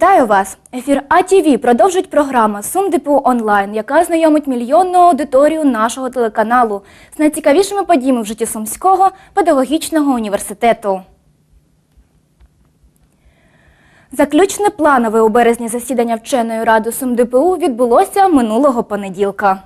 Вітаю вас! Ефір АТВ продовжить програма Сум ДПУ онлайн, яка знайомить мільйонну аудиторію нашого телеканалу з найцікавішими подіями в житті Сумського педагогічного університету. Заключне планове у березні засідання вченої ради Сум ДПУ відбулося минулого понеділка.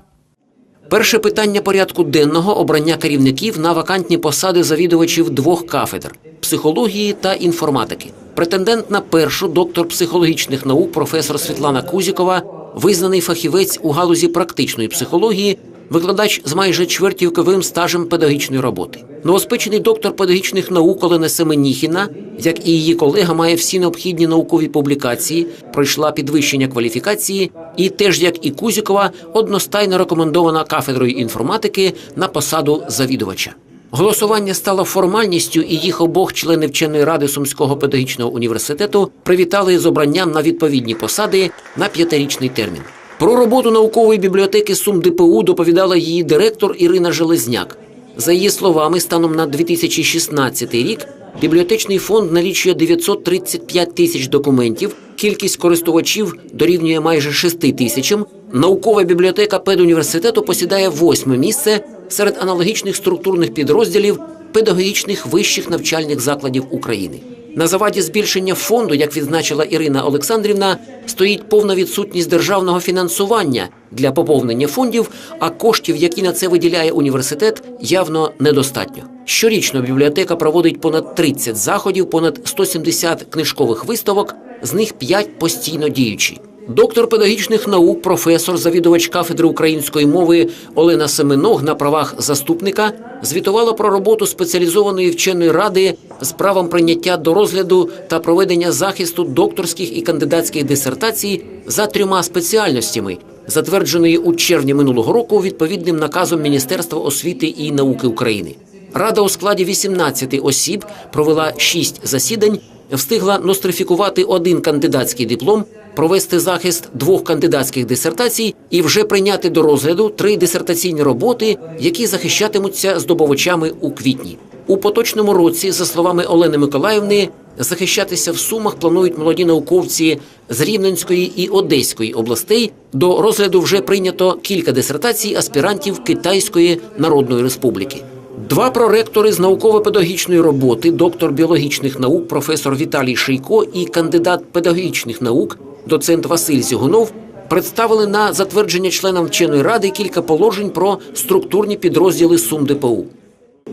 Перше питання порядку денного обрання керівників на вакантні посади завідувачів двох кафедр психології та інформатики. Претендент на першу доктор психологічних наук професор Світлана Кузікова, визнаний фахівець у галузі практичної психології, викладач з майже чвертівковим стажем педагогічної роботи. Новоспечений доктор педагогічних наук Олена Семеніхіна, як і її колега, має всі необхідні наукові публікації, пройшла підвищення кваліфікації і, теж як і Кузікова, одностайно рекомендована кафедрою інформатики на посаду завідувача. Голосування стало формальністю, і їх обох члени вченої ради Сумського педагогічного університету привітали з обранням на відповідні посади на п'ятирічний термін. Про роботу наукової бібліотеки Сум ДПУ доповідала її директор Ірина Железняк. За її словами, станом на 2016 рік бібліотечний фонд налічує 935 тисяч документів, кількість користувачів дорівнює майже 6 тисячам. Наукова бібліотека педуніверситету посідає восьме місце серед аналогічних структурних підрозділів педагогічних вищих навчальних закладів України. На заваді збільшення фонду, як відзначила Ірина Олександрівна, стоїть повна відсутність державного фінансування для поповнення фондів, а коштів, які на це виділяє університет, явно недостатньо. Щорічно бібліотека проводить понад 30 заходів, понад 170 книжкових виставок, з них 5 постійно діючі. Доктор педагогічних наук, професор, завідувач кафедри української мови Олена Семеног на правах заступника звітувала про роботу спеціалізованої вченої ради з правом прийняття до розгляду та проведення захисту докторських і кандидатських дисертацій за трьома спеціальностями, затвердженої у червні минулого року відповідним наказом Міністерства освіти і науки України. Рада у складі 18 осіб провела 6 засідань, встигла нострифікувати один кандидатський диплом, провести захист двох кандидатських дисертацій і вже прийняти до розгляду три дисертаційні роботи, які захищатимуться здобувачами у квітні. У поточному році, за словами Олени Миколаївни, захищатися в Сумах планують молоді науковці з Рівненської і Одеської областей. До розгляду вже прийнято кілька дисертацій аспірантів Китайської Народної Республіки. Два проректори з науково-педагогічної роботи, доктор біологічних наук, професор Віталій Шийко і кандидат педагогічних наук, доцент Василь Зігунов, представили на затвердження членам вченої ради кілька положень про структурні підрозділи Сум ДПУ.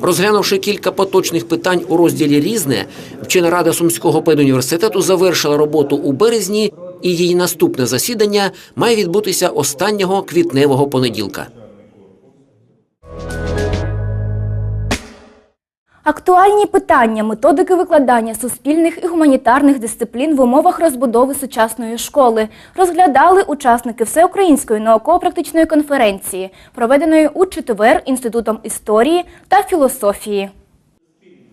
Розглянувши кілька поточних питань у розділі Різне, вчена рада Сумського педуніверситету завершила роботу у березні, і її наступне засідання має відбутися останнього квітневого понеділка. Актуальні питання методики викладання суспільних і гуманітарних дисциплін в умовах розбудови сучасної школи розглядали учасники всеукраїнської науково-практичної конференції, проведеної у четвер Інститутом історії та філософії.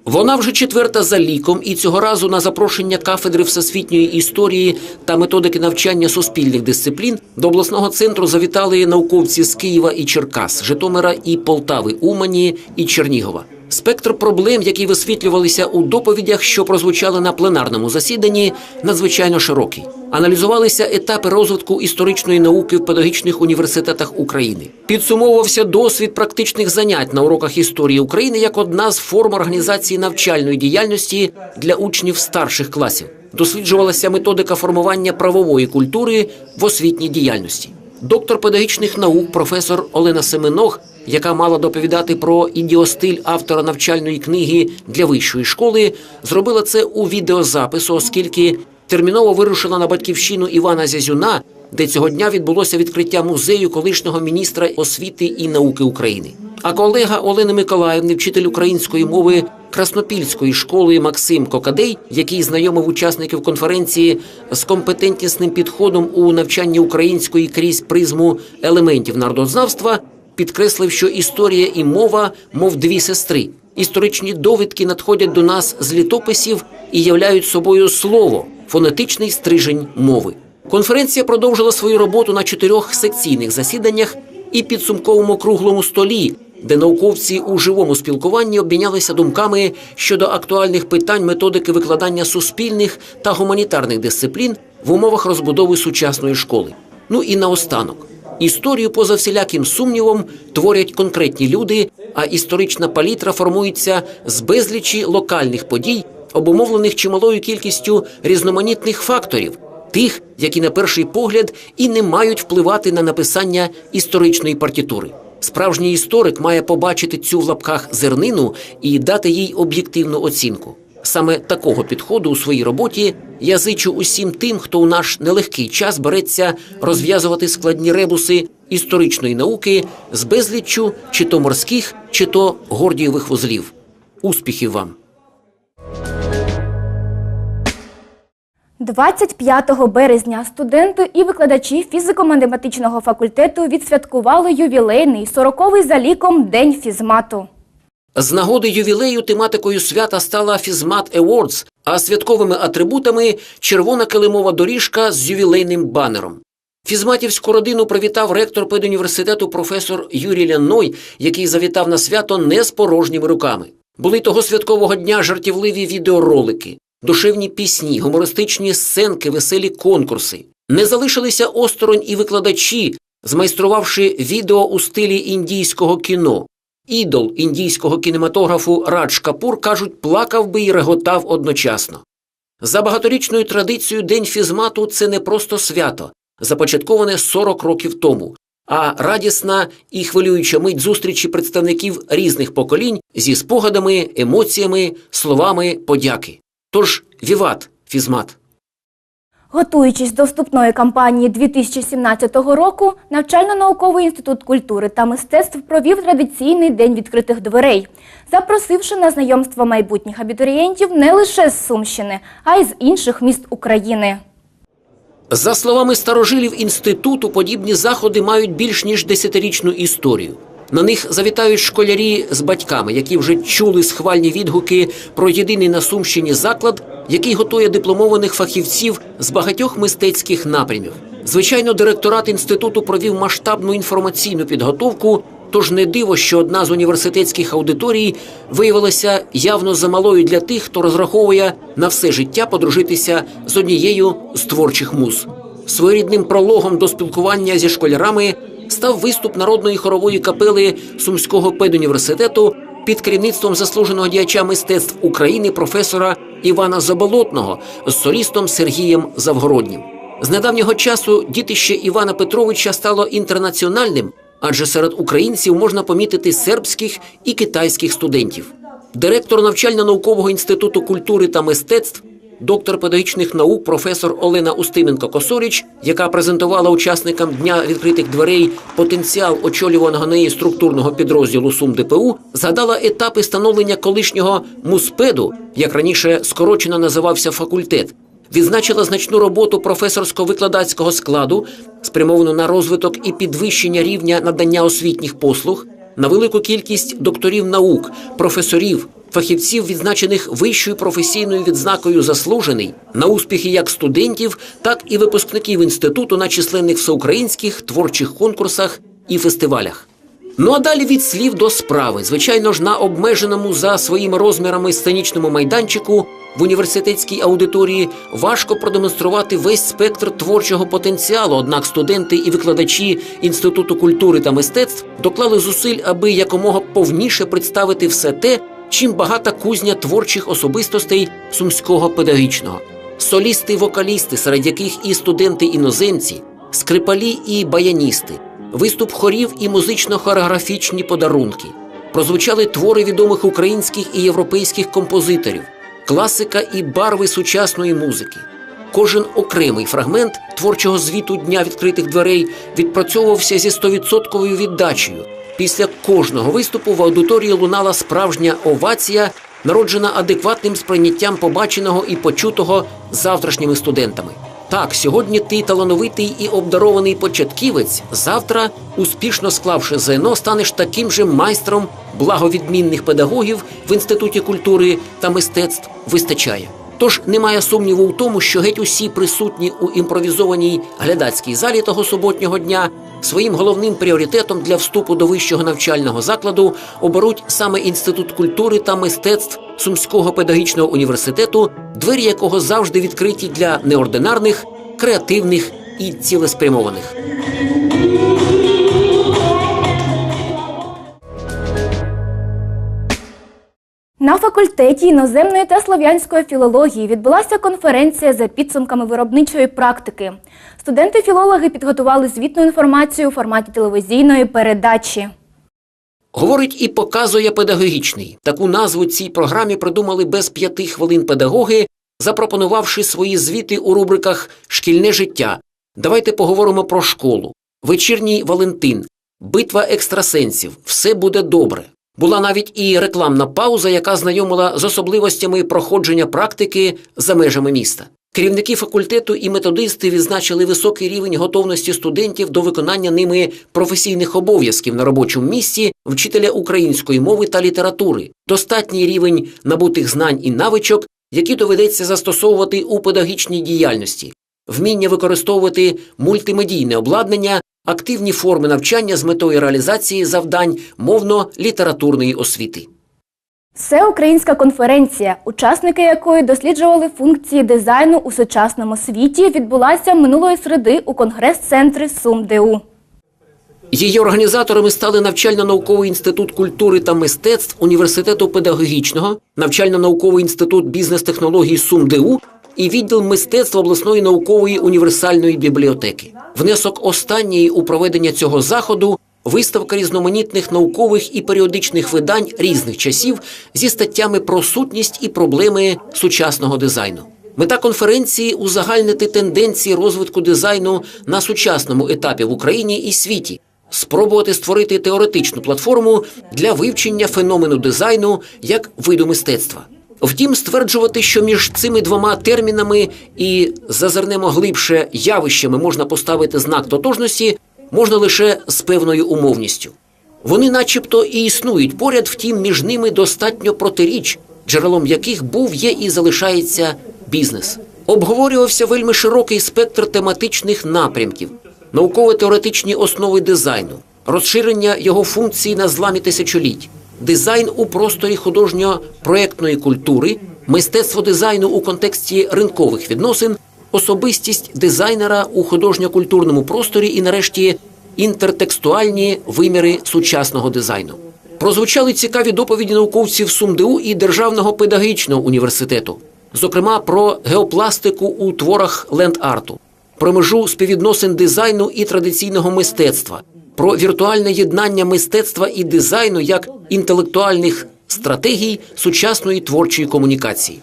Вона вже четверта за ліком, і цього разу на запрошення кафедри всесвітньої історії та методики навчання суспільних дисциплін до обласного центру завітали науковці з Києва і Черкас, Житомира і Полтави, Умані і Чернігова. Спектр проблем, які висвітлювалися у доповідях, що прозвучали на пленарному засіданні, надзвичайно широкий. Аналізувалися етапи розвитку історичної науки в педагогічних університетах України. Підсумовувався досвід практичних занять на уроках історії України як одна з форм організації навчальної діяльності для учнів старших класів. Досліджувалася методика формування правової культури в освітній діяльності. Доктор педагогічних наук, професор Олена Семенох, яка мала доповідати про ідіостиль автора навчальної книги для вищої школи, зробила це у відеозапису, оскільки терміново вирушила на батьківщину Івана Зязюна, де цього дня відбулося відкриття музею колишнього міністра освіти і науки України. А колега Олени Миколаївни, вчитель української мови Краснопільської школи Максим Кокадей, який знайомив учасників конференції з компетентнісним підходом у навчанні української крізь призму елементів народознавства, підкреслив, що історія і мова, мов дві сестри. Історичні довідки надходять до нас з літописів і являють собою слово, фонетичний стрижень мови. Конференція продовжила свою роботу на чотирьох секційних засіданнях і підсумковому круглому столі, де науковці у живому спілкуванні обмінялися думками щодо актуальних питань методики викладання суспільних та гуманітарних дисциплін в умовах розбудови сучасної школи. Ну і наостанок. Історію поза всіляким сумнівом творять конкретні люди, а історична палітра формується з безлічі локальних подій, обумовлених чималою кількістю різноманітних факторів, тих, які на перший погляд і не мають впливати на написання історичної партітури. Справжній історик має побачити цю в лапках зернину і дати їй об'єктивну оцінку. Саме такого підходу у своїй роботі я зичу усім тим, хто у наш нелегкий час береться розв'язувати складні ребуси історичної науки з безліччю чи то морських, чи то гордієвих вузлів. Успіхів вам! 25 березня студенти і викладачі фізико-математичного факультету відсвяткували ювілейний 40-й за ліком День фізмату. З нагоди ювілею тематикою свята стала Фізмат Awards, а святковими атрибутами червона килимова доріжка з ювілейним банером. Фізматівську родину привітав ректор педуніверситету професор Юрій Ляной, який завітав на свято не з порожніми руками. Були того святкового дня жартівливі відеоролики, душевні пісні, гумористичні сценки, веселі конкурси. Не залишилися осторонь і викладачі, змайструвавши відео у стилі індійського кіно. Ідол індійського кінематографу Радж Капур, кажуть, плакав би і реготав одночасно. За багаторічною традицією День фізмату це не просто свято, започатковане 40 років тому, а радісна і хвилююча мить зустрічі представників різних поколінь зі спогадами, емоціями, словами подяки. Тож віват, фізмат! Готуючись до вступної кампанії 2017 року, навчально-науковий інститут культури та мистецтв провів традиційний день відкритих дверей, запросивши на знайомство майбутніх абітурієнтів не лише з Сумщини, а й з інших міст України. За словами старожилів інституту, подібні заходи мають більш ніж десятирічну історію. На них завітають школярі з батьками, які вже чули схвальні відгуки про єдиний на Сумщині заклад, який готує дипломованих фахівців з багатьох мистецьких напрямів. Звичайно, директорат інституту провів масштабну інформаційну підготовку. Тож не диво, що одна з університетських аудиторій виявилася явно замалою для тих, хто розраховує на все життя подружитися з однією з творчих муз. Своєрідним прологом до спілкування зі школярами став виступ народної хорової капели Сумського педуніверситету під керівництвом заслуженого діяча мистецтв України професора Івана Заболотного з солістом Сергієм Завгороднім. З недавнього часу дітище Івана Петровича стало інтернаціональним, адже серед українців можна помітити сербських і китайських студентів. Директор навчально-наукового інституту культури та мистецтв, доктор педагогічних наук, професор Олена Устименко Косоріч, яка презентувала учасникам дня відкритих дверей потенціал очолюваного неї структурного підрозділу Сум ДПУ, згадала етапи становлення колишнього муспеду, як раніше скорочено називався факультет. Відзначила значну роботу професорсько-викладацького складу, спрямовану на розвиток і підвищення рівня надання освітніх послуг, на велику кількість докторів наук, професорів, фахівців, відзначених вищою професійною відзнакою заслужений, на успіхи як студентів, так і випускників інституту на численних всеукраїнських творчих конкурсах і фестивалях. Ну а далі від слів до справи. Звичайно ж, на обмеженому за своїми розмірами сценічному майданчику в університетській аудиторії важко продемонструвати весь спектр творчого потенціалу. Однак студенти і викладачі інституту культури та мистецтв доклали зусиль, аби якомога повніше представити все те, чим багата кузня творчих особистостей сумського педагогічного. Солісти, вокалісти, серед яких і студенти іноземці, скрипалі і баяністи, виступ хорів і музично-хореографічні подарунки. Прозвучали твори відомих українських і європейських композиторів, класика і барви сучасної музики. Кожен окремий фрагмент творчого звіту дня відкритих дверей відпрацьовувався зі стовідсотковою віддачею. Після кожного виступу в аудиторії лунала справжня овація, народжена адекватним сприйняттям побаченого і почутого завтрашніми студентами. Так, сьогодні ти талановитий і обдарований початківець. Завтра, успішно склавши ЗНО, станеш таким же майстром благовідмінних педагогів в інституті культури та мистецтв вистачає. Тож немає сумніву в тому, що геть усі присутні у імпровізованій глядацькій залі того суботнього дня своїм головним пріоритетом для вступу до вищого навчального закладу оберуть саме інститут культури та мистецтв Сумського педагогічного університету, двері якого завжди відкриті для неординарних креативних і цілеспрямованих. На факультеті іноземної та слов'янської філології відбулася конференція за підсумками виробничої практики. Студенти-філологи підготували звітну інформацію у форматі телевізійної передачі. Говорить і показує педагогічний. Таку назву цій програмі придумали без п'яти хвилин педагоги, запропонувавши свої звіти у рубриках Шкільне життя. Давайте поговоримо про школу, вечірній Валентин, битва екстрасенсів. Все буде добре. Була навіть і рекламна пауза, яка знайомила з особливостями проходження практики за межами міста. Керівники факультету і методисти відзначили високий рівень готовності студентів до виконання ними професійних обов'язків на робочому місці вчителя української мови та літератури, достатній рівень набутих знань і навичок, які доведеться застосовувати у педагогічній діяльності, вміння використовувати мультимедійне обладнання, активні форми навчання з метою реалізації завдань мовно-літературної освіти. Всеукраїнська конференція, учасники якої досліджували функції дизайну у сучасному світі, відбулася минулої середи у конгрес-центрі СумДУ. Її організаторами стали навчально-науковий інститут культури та мистецтв університету педагогічного, навчально-науковий інститут бізнес-технологій СумДУ і відділ мистецтва обласної наукової універсальної бібліотеки. Внесок останньої у проведення цього заходу виставка різноманітних наукових і періодичних видань різних часів зі статтями про сутність і проблеми сучасного дизайну. Мета конференції узагальнити тенденції розвитку дизайну на сучасному етапі в Україні і світі, спробувати створити теоретичну платформу для вивчення феномену дизайну як виду мистецтва. Втім, стверджувати, що між цими двома термінами і зазирнемо глибше явищами можна поставити знак тотожності, можна лише з певною умовністю. Вони, начебто, і існують поряд, втім, між ними достатньо протиріч, джерелом яких був, є і залишається бізнес. Обговорювався вельми широкий спектр тематичних напрямків, науково-теоретичні основи дизайну, розширення його функцій на зламі тисячоліть, дизайн у просторі художньо-проектної культури, мистецтво дизайну у контексті ринкових відносин, особистість дизайнера у художньо-культурному просторі і, нарешті, інтертекстуальні виміри сучасного дизайну. Прозвучали цікаві доповіді науковців СумДУ і Державного педагогічного університету, зокрема про геопластику у творах ленд-арту, про межу співвідносин дизайну і традиційного мистецтва, про віртуальне єднання мистецтва і дизайну як інтелектуальних стратегій сучасної творчої комунікації.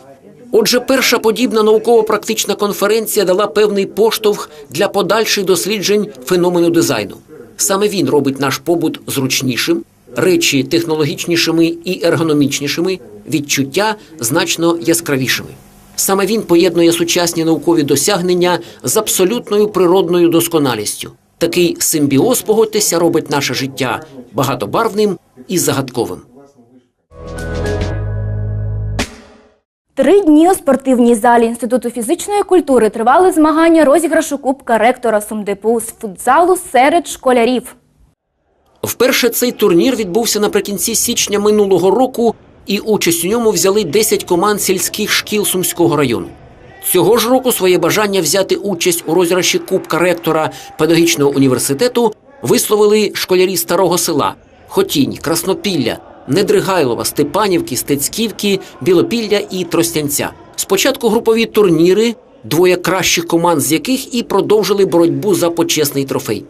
Отже, перша подібна науково-практична конференція дала певний поштовх для подальших досліджень феномену дизайну. Саме він робить наш побут зручнішим, речі технологічнішими і ергономічнішими, відчуття значно яскравішими. Саме він поєднує сучасні наукові досягнення з абсолютною природною досконалістю. Такий симбіоз, погодьтеся, робить наше життя багатобарвним і загадковим. Три дні у спортивній залі Інституту фізичної культури тривали змагання розіграшу Кубка ректора СумДПУ з футзалу серед школярів. Вперше цей турнір відбувся наприкінці січня минулого року, і участь у ньому взяли 10 команд сільських шкіл Сумського району. Цього ж року своє бажання взяти участь у розіграші Кубка ректора педагогічного університету висловили школярі старого села Хотінь, Краснопілля, Недригайлова, Степанівки, Стецьківки, Білопілля і Тростянця. Спочатку групові турніри, двоє кращих команд з яких і продовжили боротьбу за почесний трофей.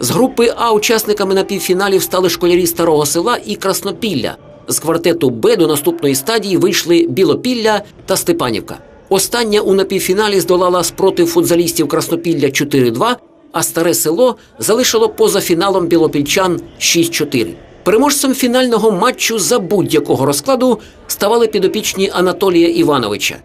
З групи А учасниками напівфіналів стали школярі старого села і Краснопілля. З квартету Б до наступної стадії вийшли Білопілля та Степанівка. Остання у напівфіналі здолала спротив футзалістів Краснопілля 4-2, а старе село залишило поза фіналом білопільчан 6-4. Переможцем фінального матчу за будь-якого розкладу ставали підопічні Анатолія Івановича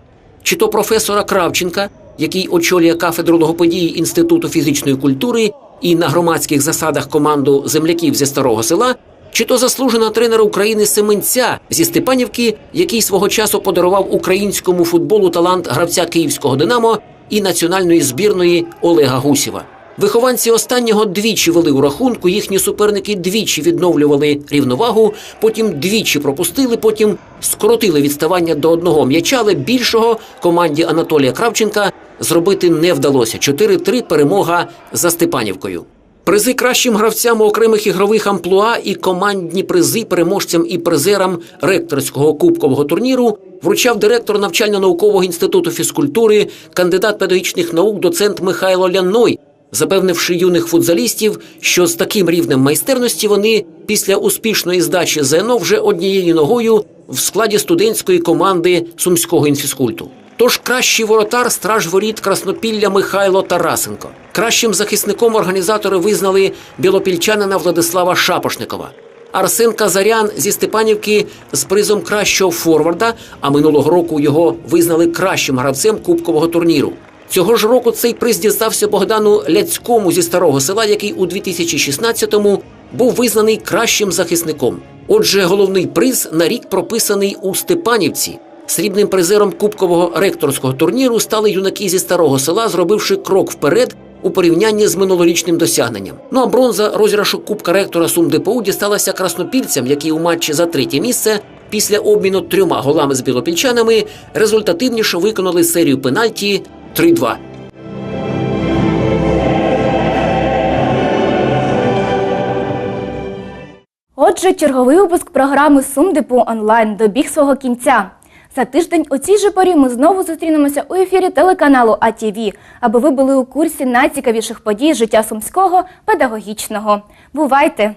чи то професора Кравченка, який очолює кафедру логопедії Інституту фізичної культури і на громадських засадах команду земляків зі старого села, чи то заслужена тренера України Семенця зі Степанівки, який свого часу подарував українському футболу талант гравця київського Динамо і національної збірної Олега Гусєва. Вихованці останнього двічі вели у рахунку, їхні суперники двічі відновлювали рівновагу, потім двічі пропустили, потім скоротили відставання до одного м'яча, але більшого команді Анатолія Кравченка зробити не вдалося. 4-3 перемога за Степанівкою. Призи кращим гравцям у окремих ігрових амплуа і командні призи переможцям і призерам ректорського кубкового турніру вручав директор навчально-наукового інституту фізкультури, кандидат педагогічних наук, доцент Михайло Ляной, запевнивши юних футзалістів, що з таким рівнем майстерності вони після успішної здачі ЗНО вже однією ногою в складі студентської команди сумського інфізкульту. Тож кращий воротар страж воріт Краснопілля Михайло Тарасенко. Кращим захисником організатори визнали білопільчанина Владислава Шапошникова. Арсен Казарян зі Степанівки з призом кращого форварда, а минулого року його визнали кращим гравцем кубкового турніру. Цього ж року цей приз дістався Богдану Ляцькому зі старого села, який у 2016-му був визнаний кращим захисником. Отже, головний приз на рік прописаний у Степанівці. Срібним призером кубкового ректорського турніру стали юнаки зі старого села, зробивши крок вперед у порівнянні з минулорічним досягненням. Ну а бронза розіграшу Кубка ректора СумДПУ дісталася краснопільцям, які у матчі за третє місце після обміну трьома голами з білопільчанами результативніше виконали серію пенальті 3-2. Отже, черговий випуск програми «Сумдепу онлайн добіг свого кінця. За тиждень у цій же порі ми знову зустрінемося у ефірі телеканалу АТВ, аби ви були у курсі найцікавіших подій життя сумського педагогічного. Бувайте!